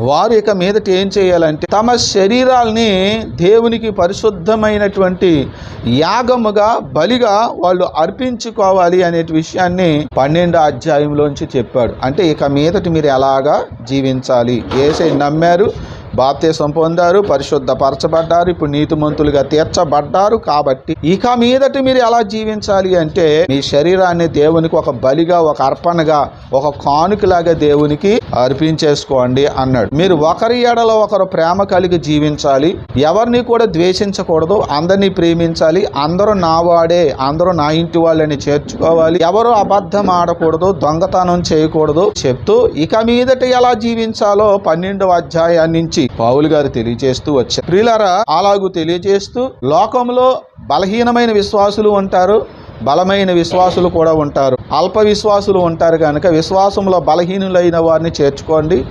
వారు ఇక మీదట ఏం చేయాలంటే తమ శరీరాల్ని దేవునికి పరిశుద్ధమైనటువంటి యాగముగా బలిగా వాళ్ళు అర్పించుకోవాలి అనే విషయాన్ని పన్నెండు అధ్యాయంలోంచి చెప్పాడు. అంటే ఇక మీదటి మీరు ఎలాగా జీవించాలి? ఏసై నమ్మారు బాప్తీసం పొందారు పరిశుద్ధపరచబడ్డారు ఇప్పుడు నీతిమంతులుగా తీర్చబడ్డారు కాబట్టి ఇక మీదట మీరు ఎలా జీవించాలి అంటే మీ శరీరాన్ని దేవునికి ఒక బలిగా ఒక అర్పణగా ఒక కానుకలాగా దేవునికి అర్పించేసుకోండి అన్నాడు. మీరు ఒకరి ఎడలో ఒకరు ప్రేమ కలిగి జీవించాలి. ఎవరిని కూడా ద్వేషించకూడదు. అందరినీ ప్రేమించాలి. అందరూ నా వాడే అందరూ నా ఇంటి వాళ్ళని చేర్చుకోవాలి. ఎవరు అబద్ధం ఆడకూడదు దొంగతనం చేయకూడదు చెప్తూ ఇక మీదట ఎలా జీవించాలో పన్నెండవ అధ్యాయాన్ని నుంచి పావులు గారు తెలియజేస్తూ వచ్చారు. ప్రియులారా అలాగూ తెలియజేస్తూ లోకంలో బలహీనమైన విశ్వాసులు ఉంటారు బలమైన విశ్వాసులు కూడా ఉంటారు. అల్ప విశ్వాసులు ఉంటారు కనుక విశ్వాసంలో బలహీనులైన వారిని చేర్చుకోండి.